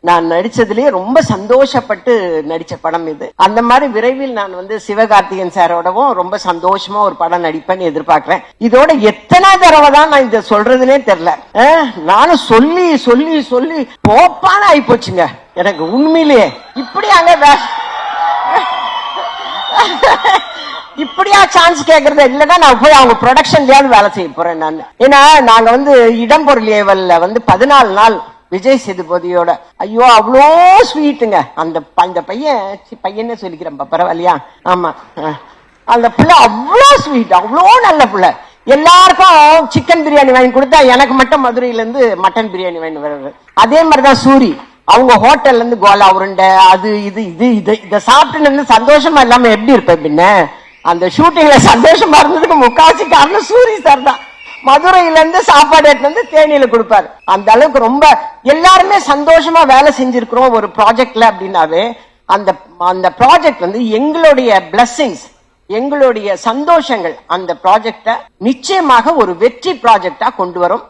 நான் நடிச்சதுலயே ரொம்ப சந்தோஷப்பட்டு நடிச்ச படம் இது. அந்த மாதிரி விரைவில் நான் வந்து சிவகார்த்திகேயன் சாரோடவும் ரொம்ப சந்தோஷமா ஒரு படம் நடிப்பேன்னு எதிர்பார்க்கிறேன். இதோட எத்தனை தடவை தான் நான் இதை சொல்றதுனே தெரியல. நானும் சொல்லி சொல்லி சொல்லி போப்பான ஆகி போச்சுங்க எனக்கு உண்மையிலேயே. இப்படி அங்க வே- இப்படியா சான்ஸ் கேக்குறது இல்லன்னா நான் போய் அவங்க ப்ரொடக்ஷன்லயாவது வேலை செய்ய போறேன் நான். ஏன்னா நாங்க வந்து இடம்பொருள் ஏவல்ல வந்து பதினாலு நாள் விஜய் சேதுபதியோட ஐயோ அவ்வளோ ஸ்வீட்டுங்க அந்த ப- அந்த பையன் பையனே சொல்லிக்கிறேன் பரவாயில்லையா? ஆமா. அந்த பிள்ளை அவ்வளோ ஸ்வீட் அவ்வளோ நல்ல பிள்ளை. எல்லாருக்கும் சிக்கன் பிரியாணி வாங்கி கொடுத்தா எனக்கு மட்டும் மதுரையிலேருந்து மட்டன் பிரியாணி வாங்கி வர்றது. அதே மாதிரிதான் சூரி. அவங்க ஹோட்டல்ல இருந்து கோலா உருண்டை அது இது இது இது இதை சாப்பிட்டு சந்தோஷமா இல்லாம எப்படி இருப்பேன் பின்ன? அந்த ஷூட்டிங்ல சந்தோஷமா இருந்ததுக்கு முக்காசி காரணம் சூரி சார் தான். மதுரையில இருந்து சாப்பாடு எடுத்து வந்து தேனியில கொடுப்பாரு. அந்த அளவுக்கு ரொம்ப எல்லாருமே சந்தோஷமா வேலை செஞ்சிருக்கிறோம் ஒரு ப்ராஜெக்ட்ல அப்படின்னாவே அந்த அந்த ப்ராஜெக்ட் வந்து எங்களுடைய பிளஸ்ஸிங்ஸ் எங்களுடைய சந்தோஷங்கள் அந்த ப்ராஜெக்ட நிச்சயமாக ஒரு வெற்றி ப்ராஜெக்டா கொண்டு வரும்.